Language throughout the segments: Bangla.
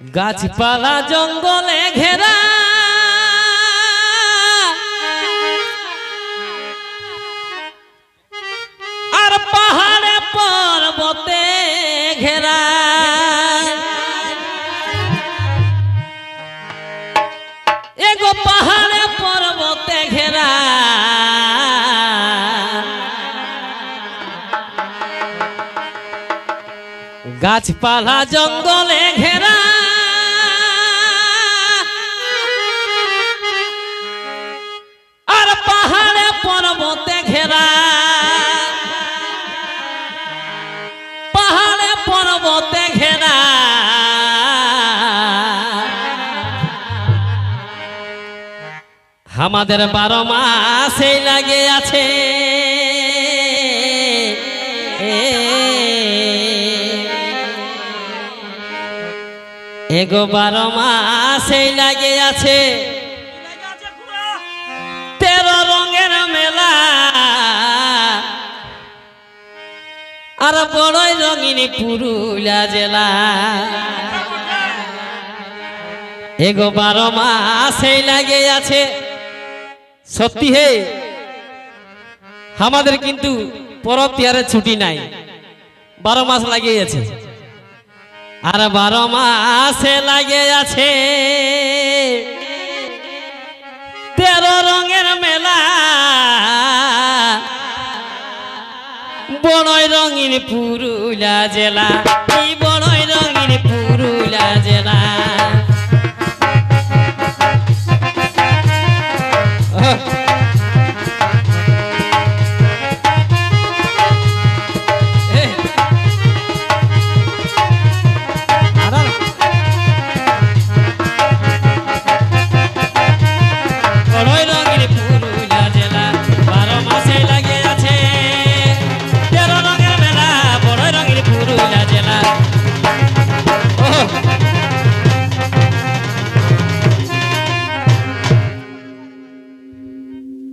গাছপালা জঙ্গলে ঘেরা। আর পাহাড়ে পর্বতে ঘেরা। এগো পাহাড়ে পর্বতে ঘেরা। গাছপালা জঙ্গলে ঘেরা। আমাদের বারো মাসে লাগে আছে। এগো বারো মাসে লাগে আছে। তেরো রঙের মেলা। আর বড়ই রঙিনী পুরুলা জেলা। এগো বারো মাসে লাগে আছে। সত্যি হে। আমাদের কিন্তু পরব তিয়ারের ছুটি নাই। বারো মাস লাগিয়ে আছে আর বারো মাসে লাগে আছে তেরো রঙের মেলা। বড়ই রঙিন পুরুলা জেলা।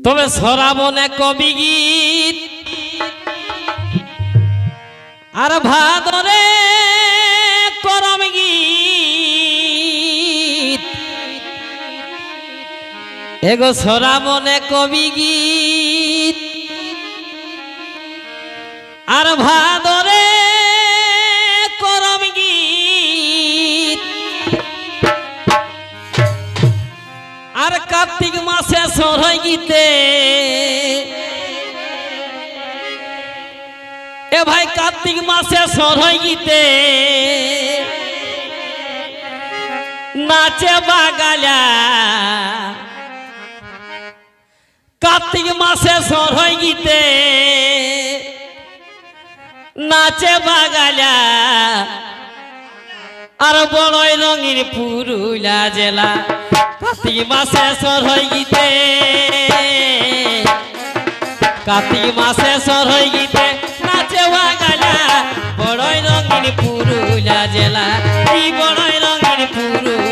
তবে সরাবনে কবি গীত। আর ভাদরে করম গীত। এগো সরাবনে কবি গীত। আর ভাদরে কার্তিক মাসে সরই গীতে। এ ভাই কার্তিক মাসে সরই গীতে। নাচে বাগালা। কার্তিক মাসে সরই গীতে। নাচে বাগালা। আর বড়ই রঙের পুরুলা জেলা। কাতি মাসে সর হয়ে গিতে। কাতি মাসে সর হয়ে গিতে নাচে বড় রঙিন পুরুলা জেলা। কি বড়ই রঙের পুরুলা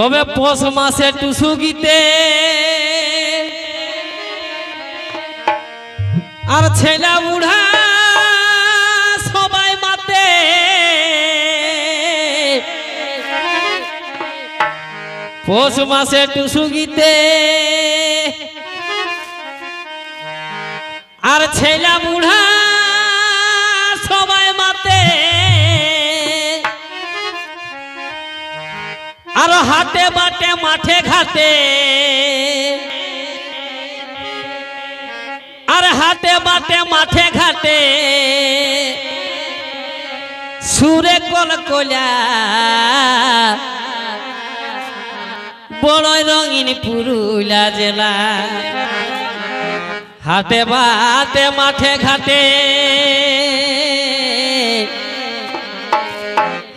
তবে পৌষ মাসে টুসু গীতে আর ছেলা বুড়া সবাই মাতে। পৌষ মাসে টুসু গীতে আর ছেলা বুড়া হাটে বাটে মাঠে ঘাটে। আর হাটে বাটে মাঠে ঘাটে। সুরে কল কলা বড় রঙিন পুরুলা জেলা। হাতে বাতে মাঠে ঘাটে।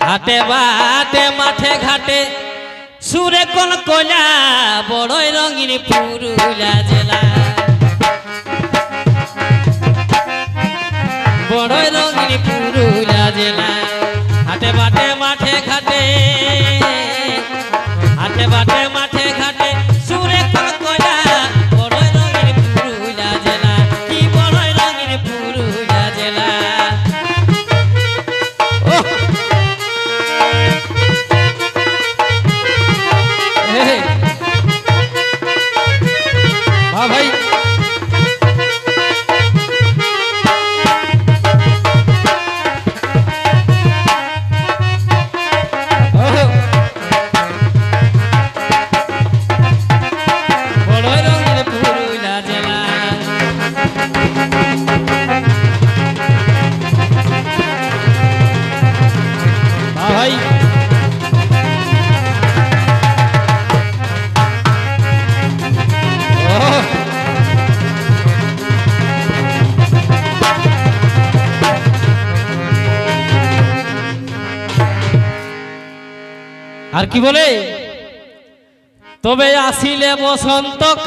হাটে বাটে মাঠে ঘাটে। সুরে কোন কলা বড়ই রঙিন পুরুলা জেলা। বড়ই রঙিন পুরুলা জেলা। আর কি বলে? তবে আসিলে বসন্তকাল।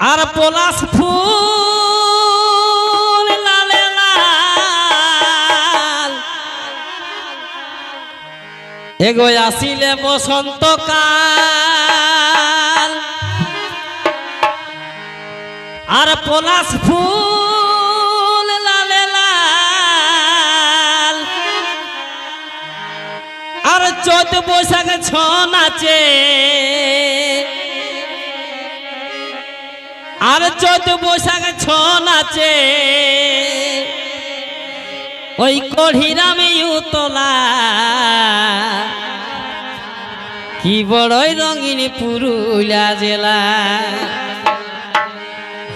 আর পলাশ ফুল লালে লাল। এগো আসিলে বসন্তকাল। আর পলাশ ফুল আর চৈত বৈশাখ ছ নাচে। আর চৈত বৈশাখ ছ নাচে। ওই কঢ়িরামে উতলা। কি বড়ই রঙিন পুরুলিয়া জেলা।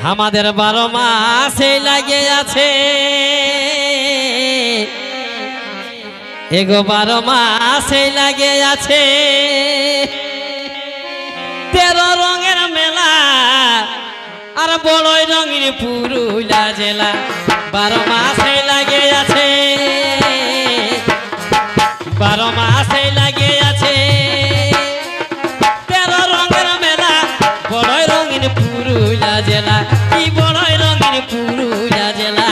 আমাদের বারো মাসে লাগে আছে এগো বারো মাসে লাগে আছে। তেরো রঙের মেলা, আর বড়ই রঙের পুরুলা জেলা। বারো মাসে লাগে আছে। বারো মাসে লাগে আছে। তেরো রঙের মেলা, বড়ই রঙের পুরুলা জেলা। কি বড়ই রঙের পুরুলা জেলা।